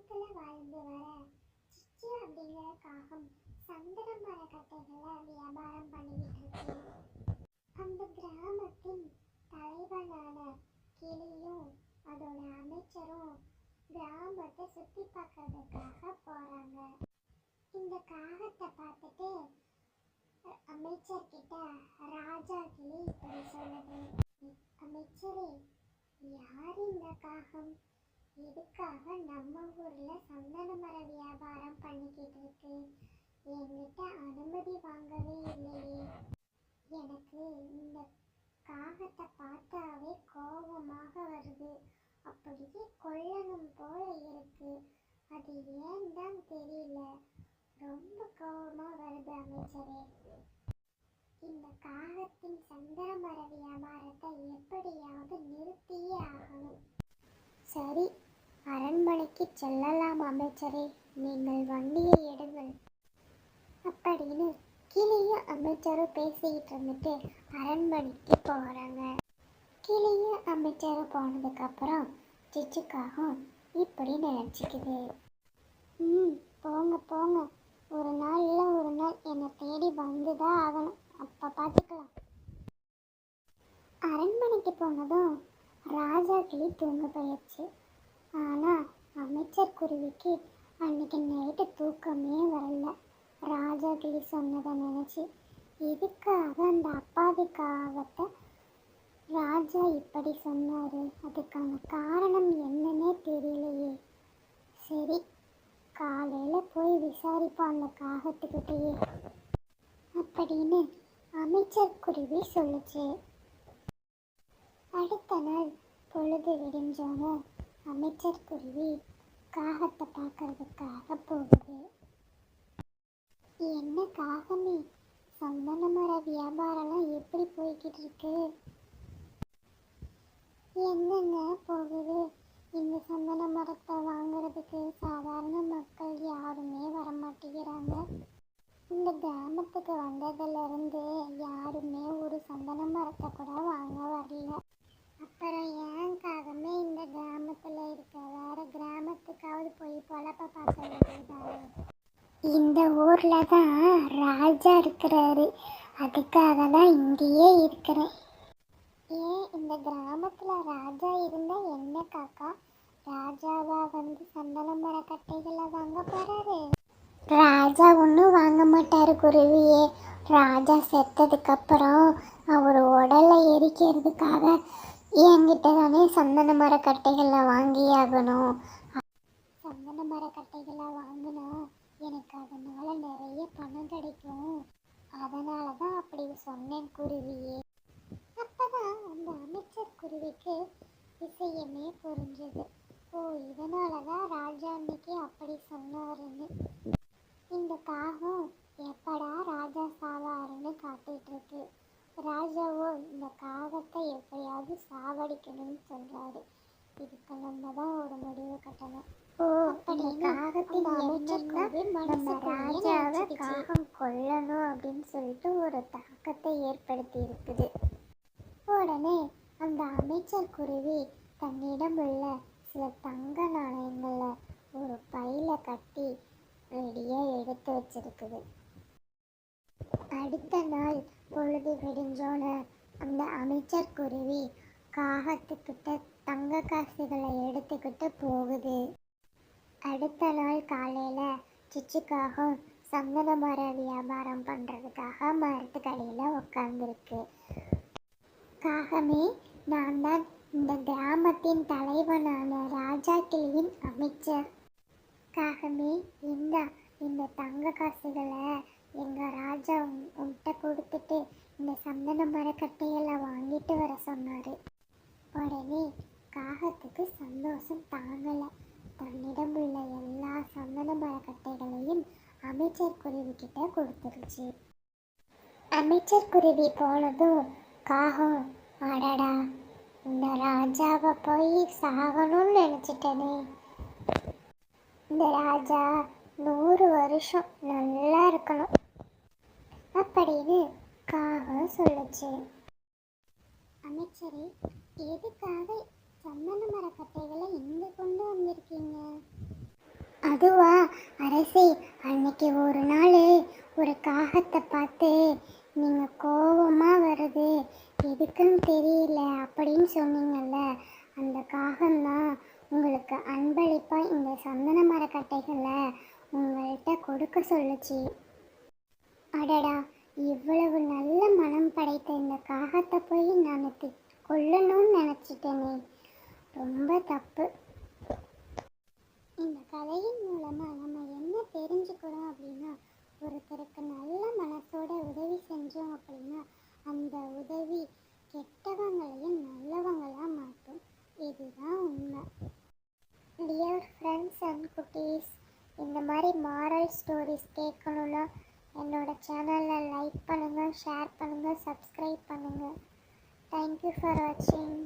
கிராமத்துல வாழ்ந்து வர சிச்சு அப்படிங்கிற காகம் சந்தன மரக்கட்டைகளை வியாபாரம் பண்ணிக்கிட்டு இருக்கு அந்த கிராமத்தின் தலைவனான கிளியும் அதோட அமைச்சரும் கிராமத்தை சுத்தி பார்க்கறதுக்காக போறாங்க இந்த காகத்தை பார்த்துட்டு அமைச்சர் அமைச்சர்கிட்ட ராஜா கிளி இப்படி சொன்னது அமைச்சரே யார் இந்த காகம் எதுக்காக நம்ம ஊர்ல சந்தன மர வியாபாரம் பண்ணிக்கிட்டு இருக்கு? என்கிட்ட அனுமதி வாங்கவே இல்லையே. எனக்கு இந்த காகத்தை பார்த்தாவே கோபமாக வருது. அப்படியே கொல்லணும் போல இருக்கு. அது ஏன் தான் தெரியல. ரொம்ப கோபமா வருது அமைச்சரே. இந்த காகத்தின் சந்தன மர வியாபாரத்தை எப்படியாவது நிறுத்தியே ஆகணும். சரி அரண்மனைக்கு செல்லலாம் அமைச்சரே. நீங்கள் வண்டியை எடுங்கள். அப்படின்னு கிளியும் அமைச்சரும் பேசிக்கிட்டு இருந்துட்டு அரண்மனைக்கு போகிறாங்க கிளியும் அமைச்சரும் போனதுக்கப்புறம் சிச்சுக்காகவும் இப்படி நினச்சிக்குது. ம் போங்க போங்க. ஒரு நாள் இல்லை ஒரு நாள் என்னை தேடி வந்து தான் ஆகணும். அப்போ பார்த்துக்கலாம் அரண்மனைக்கு போனதும் ராஜா கிளி தூங்க போயிடுச்சு அமைச்சர் குருவிக்கு அன்னைக்கு நைட்டு தூக்கமே வரல. ராஜா கிளி சொன்னதை நினச்சி எதுக்காக அந்த அப்பாவி காவத்தை ராஜா இப்படி சொன்னார்? அதுக்கான காரணம் என்னன்னே தெரியலையே. சரி காலையில் போய் விசாரிப்போம் அந்த காகத்துக்கிட்டேயே. அப்படின்னு அமைச்சர் குருவி சொல்லுச்சு. அடுத்த நாள் பொழுது விடிஞ்சோன்னு அமைச்சர் குருவி காகத்தை பார்க்கறதுக்காக போகுது. என்ன காகமே சந்தன மர வியாபாரம்லாம் எப்படி போய்கிட்டு இருக்கு? எங்கெங்க போகுது? இந்த சந்தன மரத்தை வாங்குறதுக்கு சாதாரண மக்கள் யாருமே வர மாட்டேங்கிறாங்க இந்த கிராமத்துக்கு வந்ததுல இருந்து யாருமே ஒரு சந்தன மரத்தை கூட வாங்க வரல அப்புறம் ஏன்காகமே இந்த கிராமத்துல இருக்க வேற கிராமத்துக்காவது போய் பொழப்ப பார்க்க வேண்டியதானே இந்த ஊரில் தான் ராஜா இருக்கிறாரு. அதுக்காக தான் இங்கேயே இருக்கிறேன். ஏன் இந்த கிராமத்தில் ராஜா இருந்தால் என்ன காக்கா? ராஜாவா வந்து சந்தன மர கட்டைகளை வாங்க போகிறாரு ராஜா ஒன்றும் வாங்க மாட்டார் குருவியே. ராஜா செத்ததுக்கப்புறம் அவர் உடலை எரிக்கிறதுக்காக என்கிட்ட தானே சந்தன மரக்கட்டைகளை வாங்கி ஆகணும். சந்தன மரக்கட்டைகளை வாங்கினா எனக்கு அதனால நிறைய பணம் கிடைக்கும். அதனால தான் அப்படி சொன்னேன் குருவியே. அப்பதான் அந்த அமைச்சர் குருவிக்கு விஷயமே புரிஞ்சது. ஓ இதனால தான் ராஜா அன்னைக்கு அப்படி சொன்னாருன்னு. இந்த காகம் எப்படா ராஜா சாவாருன்னு காத்துட்டு இருக்கு. ராஜாவோ இந்த காகத்தை எப்படியாவது சாவடிக்கணும்னு சொல்றாரு. இதுக்கு நம்ம தான் ஒரு முடிவு கட்டணும். ஓ அப்படி காகத்தின் அமைச்சர் நம்ம ராஜாவை காகம் கொல்லணும் அப்படின்னு சொல்லிட்டு ஒரு தாக்கத்தை ஏற்படுத்தி இருக்குது உடனே அந்த அமைச்சர் குருவி தன்னிடம் உள்ள சில தங்க நாணயங்களை ஒரு பையில கட்டி ரெடியாக எடுத்து வச்சிருக்குது. அடுத்த நாள் பொழுது விடிஞ்சோன அந்த அமைச்சர் குருவி காகத்துக்கிட்ட தங்க காசுகளை எடுத்துக்கிட்டு போகுது. அடுத்த நாள் காலையில் சிச்சுக்காகம் சந்தன மர வியாபாரம் பண்ணுறதுக்காக மரத்துக்கடையில் உட்காந்துருக்கு காகமே நான் தான் இந்த கிராமத்தின் தலைவனான ராஜா கிளியின் அமைச்சர். காகமே இந்தா இந்த தங்க காசுகளை எங்கள் ராஜா உன்- உன்கிட்ட கொடுத்துட்டு இந்த சந்தன மரக்கட்டையெல்லாம் வாங்கிட்டு வர சொன்னார். உடனே காகத்துக்கு சந்தோஷம் தாங்கலை. தன்னிடம் உள்ள எல்லா சந்தன மரக்கட்டைகளையும் அமைச்சர் குருவி கிட்ட கொடுத்துருச்சு. அமைச்சர் குருவி போனதும் காகம் அடடா இந்த ராஜாவை போய் சாகணும்னு நினச்சிட்டனே. இந்த ராஜா நூறு வருஷம் நல்லா இருக்கணும். அப்படின்னு காகம் சொல்லுச்சு. அமைச்சரே எதுக்காக சந்தன மரக்கட்டைகளை இங்கே கொண்டு வந்திருக்கீங்க? அதுவா அரசி அன்னைக்கு ஒரு நாள் ஒரு காகத்தை பார்த்து நீங்கள் கோவமாக வருது எதுக்குன்னு தெரியல அப்படின்னு சொன்னீங்கல்ல அந்த காகம்தான் உங்களுக்கு அன்பளிப்பாக இந்த சந்தன மரக்கட்டைகளை உங்கள்கிட்ட கொடுக்க சொல்லுச்சு. அடடா இவ்வளவு நல்ல மனம் படைத்த இந்த காகத்தை போய் நான் கொல்லணும்னு நினச்சிட்டேனே. ரொம்ப தப்பு. இந்த கதையின் மூலமாக நம்ம என்ன தெரிஞ்சுக்கிறோம் அப்படின்னா ஒருத்தருக்கு நல்ல மனசோட உதவி செஞ்சோம் அப்படின்னா அந்த உதவி கெட்டவங்களையும் நல்லவங்களாக மாற்றும். இதுதான் உண்மை. டியர் ஃப்ரெண்ட்ஸ் அண்ட் குட்டீஸ் இந்த மாதிரி மாரல் ஸ்டோரிஸ் கேட்கணுன்னா என்னோட சேனலில் லைக் பண்ணுங்கள் ஷேர் பண்ணுங்கள் சப்ஸ்கிரைப் பண்ணுங்கள் தேங்க்யூ ஃபார் வாட்சிங்